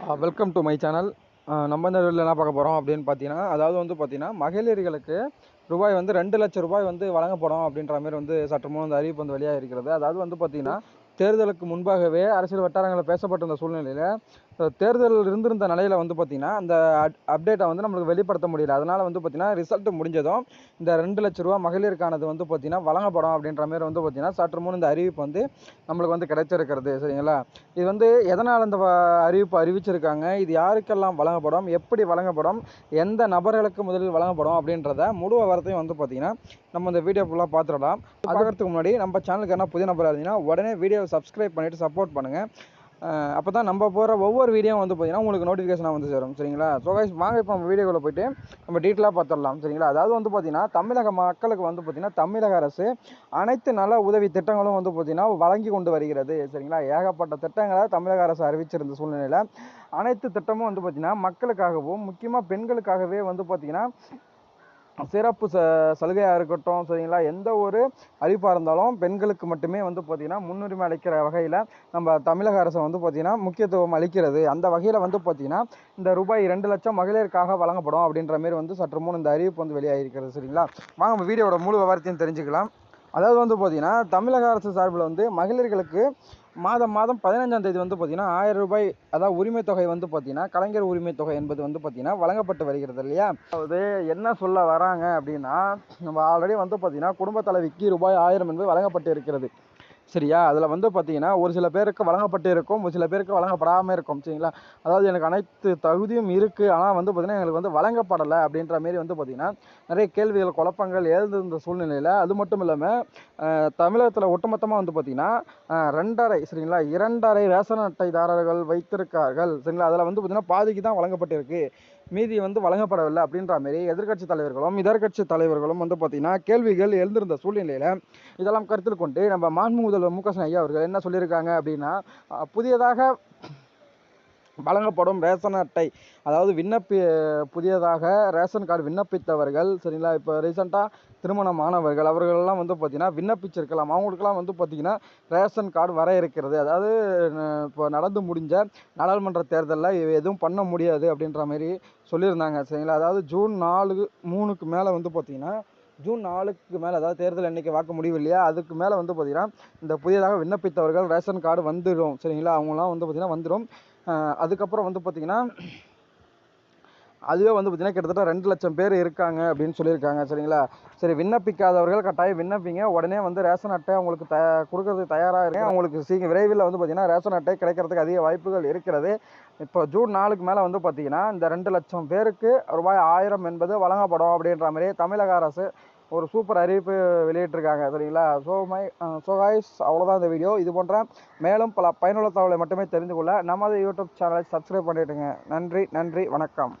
Welcome to my channel நம்ம இந்த வீடியோவில் என்ன பார்க்க போகிறோம் அப்படின்னு பார்த்தீங்கன்னா அதாவது வந்து பார்த்தீங்கன்னா மகளிர்களுக்கு ரூபாய் வந்து ரெண்டு லட்சம் ரூபாய் வந்து வழங்கப்படும் அப்படின்ற மாதிரி வந்து சற்று முன் அறிவிப்பு வந்து வெளியாக இருக்கிறது அதாவது வந்து பார்த்தீங்கன்னா தேர்தலுக்கு முன்பாகவே அரசியல் வட்டாரங்களில் பேசப்பட்டிருந்த சூழ்நிலையில் தேர்தல் இருந்திருந்த நிலையில் வந்து பார்த்திங்கன்னா அந்த அப்டேட்டை வந்து நம்மளுக்கு வெளிப்படுத்த முடியல. அதனால் வந்து பார்த்திங்கன்னா ரிசல்ட் முடிஞ்சதும் இந்த ரெண்டு லட்ச ரூபா மகளிருக்கானது வந்து பார்த்திங்கன்னா வழங்கப்படும் அப்படின்ற மாதிரி வந்து பார்த்திங்கன்னா சற்று முன் இந்த அறிவிப்பு வந்து நம்மளுக்கு வந்து கிடைச்சிருக்கிறது சரிங்களா? இது வந்து எதனால் இந்த அறிவிப்பு அறிவிச்சிருக்காங்க? இது யாருக்கெல்லாம் வழங்கப்படும்? எப்படி வழங்கப்படும்? எந்த நபர்களுக்கு முதலில் வழங்கப்படும்? அப்படின்றத முழு விவரத்தையும் வந்து பார்த்தீங்கன்னா நம்ம இந்த வீடியோ ஃபுல்லாக பார்த்துடலாம் பார்க்குறதுக்கு முன்னாடி நம்ம சேனலுக்கு என்ன புதிய நபராக இருந்தீங்கன்னா உடனே வீடியோவை சப்ஸ்கிரைப் பண்ணிவிட்டு சப்போர்ட் பண்ணுங்கள் அப்போ தான் நம்ம போகிற ஒவ்வொரு வீடியோவும் வந்து பார்த்தீங்கன்னா உங்களுக்கு நோட்டிஃபிகேஷனாக வந்து சேரும். சரிங்களா? ஸோ கைஸ் வாங்க இப்போ நம்ம வீடியோக்குள்ளே போயிட்டு நம்ம டீட்டெயிலாக பார்த்துடலாம் சரிங்களா? அதாவது வந்து பார்த்தீங்கன்னா தமிழக மக்களுக்கு வந்து பார்த்திங்கன்னா தமிழக அரசு அனைத்து நல உதவி திட்டங்களும் வந்து பார்த்திங்கன்னா வழங்கி கொண்டு வருகிறது. சரிங்களா? ஏகப்பட்ட திட்டங்களை தமிழக அரசு அறிவிச்சிருந்த சூழ்நிலையில் அனைத்து திட்டமும் வந்து பார்த்தீங்கன்னா மக்களுக்காகவும் முக்கியமாக பெண்களுக்காகவே வந்து பார்த்திங்கன்னா சிறப்பு ச சலுகையாக இருக்கட்டும் சரிங்களா? எந்த ஒரு அறிவிப்பாக இருந்தாலும் பெண்களுக்கு மட்டுமே வந்து பார்த்திங்கன்னா முன்னுரிமை அளிக்கிற வகையில் நம்ம தமிழக அரசு வந்து பார்த்திங்கன்னா முக்கியத்துவம் அளிக்கிறது. அந்த வகையில் வந்து பார்த்திங்கன்னா இந்த ரூபாய் ரெண்டு லட்சம் மகளிருக்காக வழங்கப்படும் அப்படின்ற மாரி வந்து சற்று முன் இந்த அறிவிப்பு வந்து வெளியாகிருக்கிறது சரிங்களா? வாங்க நம்ம வீடியோட முழு விவரத்தையும் தெரிஞ்சுக்கலாம். அதாவது வந்து பார்த்திங்கன்னா தமிழக அரசு சார்பில் வந்து மகளிர்களுக்கு மாதம் மாதம் பதினஞ்சாம் தேதி வந்து பார்த்திங்கன்னா ஆயிரம் ரூபாய் அதாவது உரிமை தொகை வந்து பார்த்திங்கன்னா கலைஞர் உரிமை தொகை என்பது வந்து பார்த்திங்கன்னா வழங்கப்பட்டு வருகிறது இல்லையா? அதாவது என்ன சொல்ல வராங்க அப்படின்னா நம்ம ஆல்ரெடி வந்து பார்த்திங்கன்னா குடும்ப தலைவிக்கு ரூபாய் ஆயிரம் என்பது வழங்கப்பட்டு இருக்கிறது. சரியா? அதில் வந்து பார்த்தீங்கன்னா ஒரு சில பேருக்கு வழங்கப்பட்டு இருக்கும் ஒரு சில பேருக்கு வழங்கப்படாமல் இருக்கும் சரிங்களா? அதாவது எனக்கு அனைத்து தகுதியும் இருக்குது ஆனால் வந்து பார்த்திங்கன்னா எங்களுக்கு வந்து வழங்கப்படலை அப்படின்ற மாரி வந்து பார்த்திங்கன்னா நிறைய கேள்விகள் குழப்பங்கள் எழுந்திருந்த சூழ்நிலையில் அது மட்டும் இல்லாமல் தமிழகத்தில் ஒட்டுமொத்தமாக வந்து பார்த்திங்கன்னா ரெண்டரை சரிங்களா? இரண்டரை ரேஷன் அட்டைதாரர்கள் வைத்திருக்கார்கள் சரிங்களா? அதில் வந்து பார்த்திங்கன்னா பாதிக்கு தான் வழங்கப்பட்டிருக்கு. மீதி வந்து வழங்கப்படவில்லை அப்படின்ற மாதிரி எதிர்க்கட்சி தலைவர்களும் இதர்கட்சி தலைவர்களும் வந்து பார்த்திங்கன்னா கேள்விகள் எழுந்திருந்த சூழ்நிலையில் இதெல்லாம் கருத்தில் கொண்டு நம்ம மாண்பு முதல்வர் மு க ஸ்டாலின் ஐயா அவர்கள் என்ன சொல்லியிருக்காங்க அப்படின்னா புதியதாக வழங்கப்படும் ரேஷன் அட்டை. அதாவது விண்ணப்பி புதியதாக ரேஷன் கார்டு விண்ணப்பித்தவர்கள் சரிங்களா? இப்போ ரீசெண்டாக திருமணமானவர்கள் அவர்களெல்லாம் வந்து பார்த்திங்கன்னா விண்ணப்பிச்சிருக்கலாம். அவங்களுக்கெல்லாம் வந்து பார்த்திங்கன்னா ரேஷன் கார்டு வர இருக்கிறது. அதாவது இப்போ நடந்து முடிஞ்ச நாடாளுமன்ற தேர்தலில் எதுவும் பண்ண முடியாது அப்படின்ற மாதிரி சொல்லியிருந்தாங்க சரிங்களா? அதாவது ஜூன் நாலு மூணுக்கு மேலே வந்து பார்த்திங்கன்னா ஜூன் நாலுக்கு மேலே அதாவது தேர்தல் எண்ணிக்கை வாக்கு முடிவு இல்லையா? அதுக்கு மேலே வந்து பார்த்திங்கன்னா இந்த புதியதாக விண்ணப்பித்தவர்கள் ரேஷன் கார்டு வந்துடும் சரிங்களா? அவங்களாம் வந்து பார்த்திங்கன்னா வந்துடும் அதுக்கப்புறம் வந்து பார்த்திங்கன்னா அதுவே வந்து பார்த்திங்கன்னா கிட்டத்தட்ட ரெண்டு லட்சம் பேர் இருக்காங்க அப்படின்னு சொல்லியிருக்காங்க சரிங்களா? சரி விண்ணப்பிக்காதவர்கள் கட்டாயம் விண்ணப்பிங்க. உடனே வந்து ரேஷன் அட்டை அவங்களுக்கு த கொடுக்கறதுக்கு தயாராக இருக்கு அவங்களுக்கு சீக்கிரம் விரைவில் வந்து பார்த்திங்கன்னா ரேஷன் அட்டை கிடைக்கிறதுக்கு அதிக வாய்ப்புகள் இருக்கிறது. இப்போ ஜூன் நாலுக்கு மேலே வந்து பார்த்திங்கன்னா இந்த ரெண்டு லட்சம் பேருக்கு ரூபாய் ஆயிரம் என்பது வழங்கப்படும் அப்படின்ற மாதிரி தமிழக அரசு ஒரு சூப்பர் அறிவிப்பு வெளியிட்டிருக்காங்க சரிங்களா? ஸோ மை ஸோ காய்ஸ் அவ்வளோதான் இந்த வீடியோ இது போன்ற மேலும் பல பயனுள்ள தகவலை மட்டுமே தெரிந்து கொள்ள நமது யூடியூப் சேனலை சப்ஸ்கிரைப் பண்ணிவிடுங்க நன்றி நன்றி வணக்கம்.